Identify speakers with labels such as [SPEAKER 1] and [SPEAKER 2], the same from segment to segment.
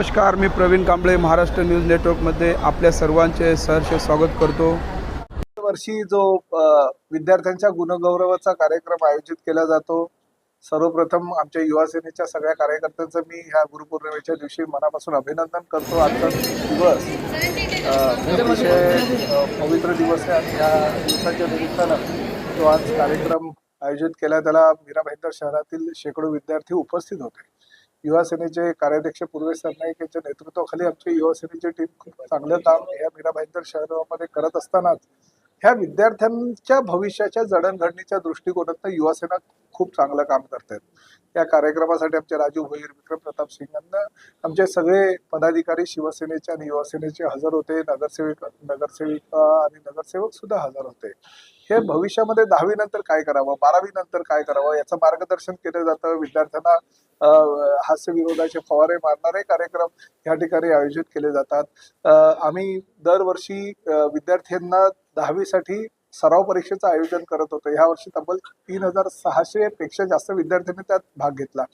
[SPEAKER 1] नमस्कार मी प्रवीण कांबळे महाराष्ट्र न्यूज नेटवर्कमध्ये आपल्या सर्वांचे सहर्ष स्वागत करतो.
[SPEAKER 2] वर्षी जो विद्यार्थ्यांच्या गुणगौरवाचा कार्यक्रम आयोजित केला जातो सर्वप्रथम आमच्या युवा सेनेच्या सगळ्या कार्यकर्त्यांचं मी ह्या गुरुपौर्णिमेच्या दिवशी मनापासून अभिनंदन करतो. आजचा दिवस अतिशय पवित्र दिवस आहे आणि या दिवसाच्या निमित्तानं जो आज कार्यक्रम आयोजित केला त्याला मीरा भाईंदर शहरातील शेकडो विद्यार्थी उपस्थित होते. युवा सेनेचे कार्याध्यक्ष पूर्वेश सरनाईक यांच्या नेतृत्वाखाली आमची युवा सेनेची टीम खूप चांगलं काम या मीरा भाईंदर शहरामध्ये करत असतानाच ह्या विद्यार्थ्यांच्या भविष्याच्या जडणघडणीच्या दृष्टिकोनातून युवासेना खूप चांगलं काम करतात या कार्यक्रमासाठी आमचे राजू भोईर विक्रम प्रताप सिंग यांना आमचे सगळे पदाधिकारी शिवसेनेचे आणि युवासेनेचे हजर होते. नगरसेविक नगरसेविका आणि नगरसेवक सुद्धा हजर होते. हे भविष्यामध्ये दहावी नंतर काय करावं बारावी नंतर काय करावं याचं मार्गदर्शन केलं जातं. विद्यार्थ्यांना हास्यविरोधाचे हास्य विरोधाचे फवारे मारणारे कार्यक्रम या ठिकाणी आयोजित केले जातात. आम्ही दरवर्षी विद्यार्थ्यांना दहावीसाठी सराव परीक्षेचं आयोजन करत होतो. ह्या वर्षी तब्बल तीन हजार सहाशे पेक्षा जास्त विद्यार्थ्यांनी त्यात भाग घेतला.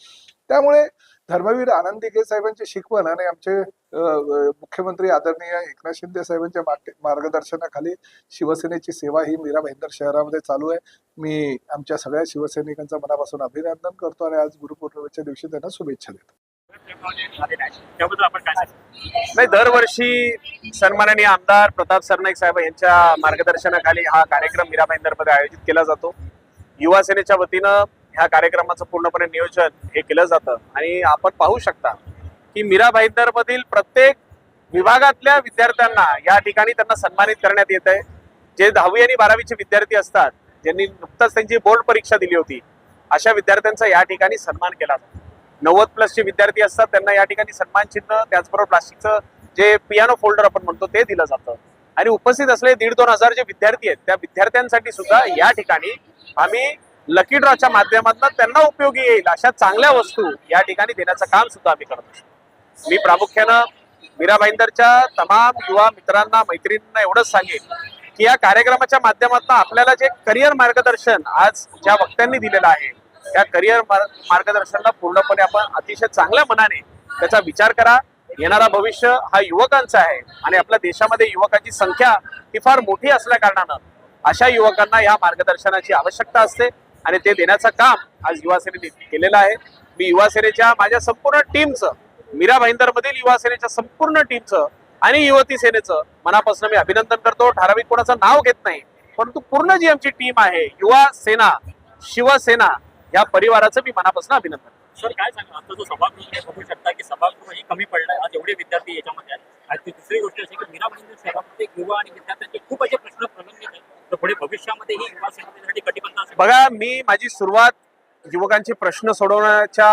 [SPEAKER 2] त्यामुळे धर्मवीर आनंदी साहेबांची शिकवण आणि आमचे मुख्यमंत्री आदरणीय एकनाथ शिंदे साहेबांच्या मार्गदर्शनाखाली शिवसेनेची सेवा ही मीरा भाईंदर शहरामध्ये चालू आहे. मी आमच्या सगळ्या शिवसैनिकांचं मनापासून अभिनंदन करतो आणि आज गुरुपौर्णिमेच्या दिवशी त्यांना शुभेच्छा देतो.
[SPEAKER 3] त्याबद्दल आपण काय
[SPEAKER 4] नाही दरवर्षी सन्माननीय आमदार प्रताप सरनाईक साहेब यांच्या मार्गदर्शनाखाली हा कार्यक्रम मीरा मध्ये आयोजित केला जातो. युवा सेनेच्या वतीनं ह्या कार्यक्रमाचं पूर्णपणे नियोजन हे केलं जातं. आणि आपण पाहू शकता की मीरा मधील प्रत्येक विभागातल्या विद्यार्थ्यांना या ठिकाणी त्यांना सन्मानित करण्यात येत आहे. जे दहावी आणि बारावीचे विद्यार्थी असतात ज्यांनी नुकताच त्यांची बोर्ड परीक्षा दिली होती अशा विद्यार्थ्यांचा या ठिकाणी सन्मान केला जातो. नव्वद प्लसचे विद्यार्थी असतात त्यांना या ठिकाणी सन्मान चिन्ह त्याचबरोबर प्लास्टिकचं जे पियानो फोल्डर आपण म्हणतो ते दिलं जातं. आणि उपस्थित असलेले दीड दोन हजार जे विद्यार्थी आहेत त्या विद्यार्थ्यांसाठी सुद्धा या ठिकाणी आम्ही लकी ड्रॉच्या माध्यमातून त्यांना उपयोगी येईल अशा चांगल्या वस्तू या ठिकाणी देण्याचं काम सुद्धा आम्ही करत असतो. मी प्रामुख्यानं मीरा भाईंदरच्या तमाम युवा मित्रांना मैत्रिणींना एवढंच सांगेन की या कार्यक्रमाच्या माध्यमातून आपल्याला जे करिअर मार्गदर्शन आज ज्या वक्त्यांनी दिलेलं आहे या करिअर मार्गदर्शनाला पूर्णपणे आपण अतिशय चांगल्या मनाने त्याचा विचार करा. येणारा भविष्य हा युवकांचा आहे आणि आपल्या देशामध्ये युवकांची संख्या ही फार मोठी असल्या कारणानं अशा युवकांना या मार्गदर्शनाची आवश्यकता असते आणि ते देण्याचं काम आज युवासेने केलेलं आहे. मी युवा सेनेच्या माझ्या संपूर्ण टीमचं मीरा भाईंदर मधील युवा सेनेच्या संपूर्ण टीमचं आणि युवती सेनेचं मनापासून मी अभिनंदन करतो. ठराविक कोणाचं नाव घेत नाही परंतु पूर्ण जी आमची टीम आहे युवा सेना शिवसेना या परिवाराचं मी मनापासून अभिनंदन करतो.
[SPEAKER 3] सर काय सांगा आता जो सभागृह बघू शकता की सभागृह ही कमी पडलाय. आज एवढे विद्यार्थी याच्यामध्ये आहेत. आणि दुसरी गोष्ट अशी की मीरा भाईंदर शहरामध्ये युवा आणि विद्यार्थ्यांचे खूप असे प्रश्न प्रलंबित आहेत. तर पुढे भविष्यामध्ये ही युवा सेनेसाठी कटिबद्ध असेल.
[SPEAKER 4] बघा मी माझी सुरुवात युवकांचे प्रश्न सोडवण्याच्या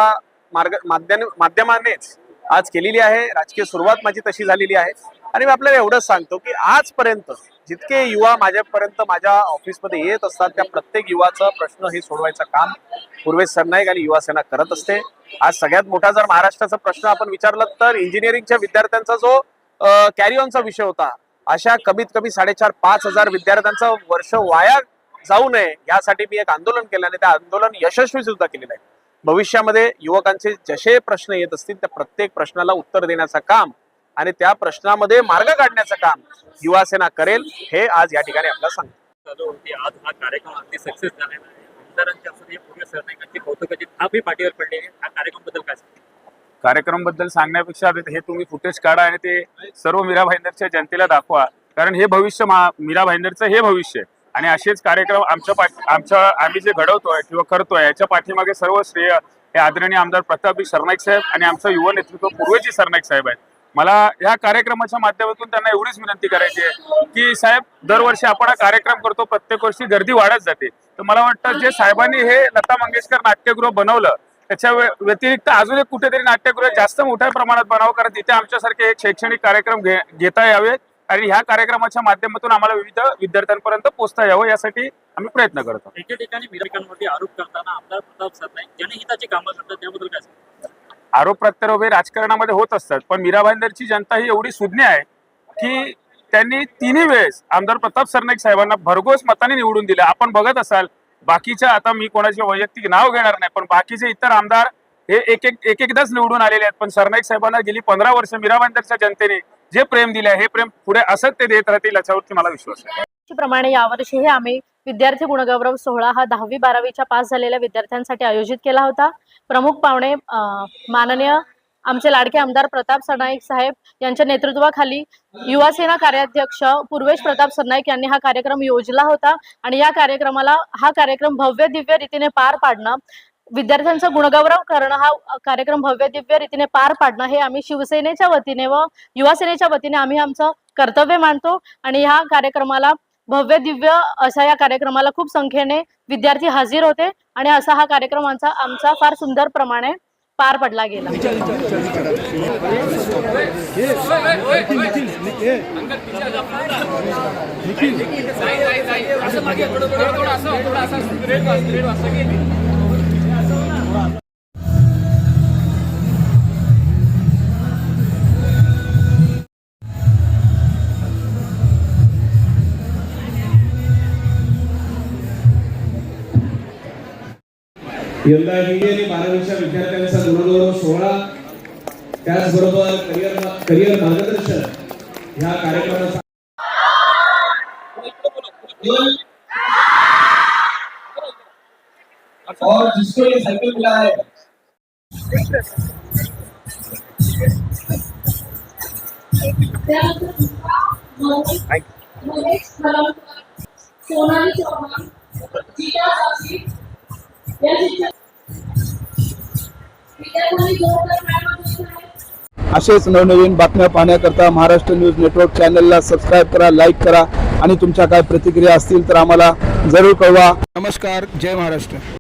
[SPEAKER 4] मार्ग माध्यम माध्यमानेच आज केलेली आहे. राजकीय सुरुवात माझी तशी झालेली आहे. आणि मी आपल्याला एवढंच सांगतो की आजपर्यंत जितके युवा माझ्यापर्यंत माझ्या ऑफिसमध्ये येत असतात त्या प्रत्येक युवाचा प्रश्न हे सोडवायचं काम पूर्वेश सरनाईक आणि युवा सेना करत असते. आज सगळ्यात मोठा जर महाराष्ट्राचा प्रश्न आपण विचारला तर इंजिनिअरिंगच्या विद्यार्थ्यांचा जो कॅरी ऑनचा विषय होता अशा कमीत कमी साडेचार पाच हजार विद्यार्थ्यांचं वर्ष वाया जाऊ नये यासाठी मी एक आंदोलन केलं आणि त्या आंदोलन यशस्वी सुद्धा केलेलं आहे. भविष्यामध्ये युवकांचे जसे प्रश्न येत असतील त्या प्रत्येक प्रश्नाला उत्तर देण्याचं काम आणि त्या प्रश्नामध्ये मार्ग काढण्याचं काम युवा सेना करेल हे आज या ठिकाणी आपल्याला सांगतो
[SPEAKER 3] आज हा कार्यक्रम अगदी सक्सेस झालेला आहे.
[SPEAKER 5] कार्यक्रमबद्दल सांगण्यापेक्षा हे तुम्ही फुटेज काढा आणि ते सर्व मीरा भाईंदरच्या जनतेला दाखवा. कारण हे भविष्य मीरा भाईंदरचं हे भविष्य आहे. आणि असेच कार्यक्रम आमच्या पाठ आमच्या आम्ही जे घडवतोय किंवा करतोय याच्या पाठीमागे सर्व श्रेय हे आदरणीय आमदार प्रतापजी सरनाईक साहेब आणि आमचं युवा नेतृत्व पूर्वजी सरनाईक साहेब आहेत. मला या कार्यक्रमाच्या माध्यमातून त्यांना एवढीच विनंती करायची आहे की साहेब दरवर्षी आपण हा कार्यक्रम करतो प्रत्येक वर्षी गर्दी वाढत जाते. तर मला वाटतं जे साहेबांनी हे लता मंगेशकर नाट्यगृह बनवलं त्याच्या व्यतिरिक्त अजून एक कुठेतरी नाट्यगृह जास्त मोठ्या प्रमाणात बनावं कारण तिथे आमच्यासारखे शैक्षणिक कार्यक्रम घे घेता यावेत आणि ह्या कार्यक्रमाच्या माध्यमातून आम्हाला विविध विद्यार्थ्यांपर्यंत पोहोचता यावं यासाठी आम्ही प्रयत्न करतो.
[SPEAKER 3] एके ठिकाणी आरोप करताना आमदार प्रताप सरनाईक जनहिताची कामं करतात त्याबद्दल काय
[SPEAKER 5] आरोप प्रत्यारोप हे राजकारणामध्ये होत असतात. पण मीराबाईंदरची जनता ही एवढी सुज्ञ आहे की त्यांनी तिन्ही वेळेस आमदार प्रताप सरनाईक साहेबांना भरघोस मताने निवडून दिले. आपण बघत असाल बाकीच्या आता मी कोणाचे वैयक्तिक नाव घेणार नाही पण बाकीचे इतर आमदार हे एक एक एक एकदाच निवडून आलेले आहेत. पण सरनाईक साहेबांना गेली पंधरा वर्ष मीराबाईंदरच्या जनतेने जे प्रेम दिले आहे हे प्रेम पुढे असंच ते देत राहतील याच्यावरती मला विश्वास आहे.
[SPEAKER 6] प्रमाणे यावर्षीही आम्ही विद्यार्थी गुणगौरव सोहळा हा दहावी बारावीच्या पास झालेल्या विद्यार्थ्यांसाठी आयोजित केला होता. प्रमुख पाहुणे अं, माननीय आमचे लाडके आमदार प्रताप सरनाईक साहेब यांच्या नेतृत्वाखाली युवासेना कार्याध्यक्ष पूर्वेश प्रताप सरनाईक यांनी हा कार्यक्रम योजला होता आणि या कार्यक्रमाला हा कार्यक्रम भव्य दिव्य रीतीने पार पाडणं विद्यार्थ्यांचा गुणगौरव करणं हा कार्यक्रम भव्य दिव्य रीतीने पार पाडणं हे आम्ही शिवसेनेच्या वतीने व युवासेनेच्या वतीने आम्ही आमचं कर्तव्य मानतो आणि ह्या कार्यक्रमाला भव्य दिव्य अशा या कार्यक्रमाला खूप संख्येने विद्यार्थी हजर होते आणि असा हा कार्यक्रम आमचा आमचा फार सुंदर प्रमाणे पार पडला गेला.
[SPEAKER 7] यंदा हिंदी आणि बारावीच्या विद्यार्थ्यांचा गुणगौरव सोहळा. त्याचबरोबर करिअर करिअर मार्गदर्शन ह्या कार्यक्रमाचा और जिसको ये साइकिल मिला है।
[SPEAKER 8] सोनाली चौहान गीता जोशी या शिक्षक
[SPEAKER 1] असेच नवनवीन बातम्या पाहण्याकरता महाराष्ट्र न्यूज नेटवर्क चॅनलला सबस्क्राईब करा लाईक करा आणि तुमच्या काय प्रतिक्रिया असतील तर आम्हाला जरूर कळवा. नमस्कार जय महाराष्ट्र.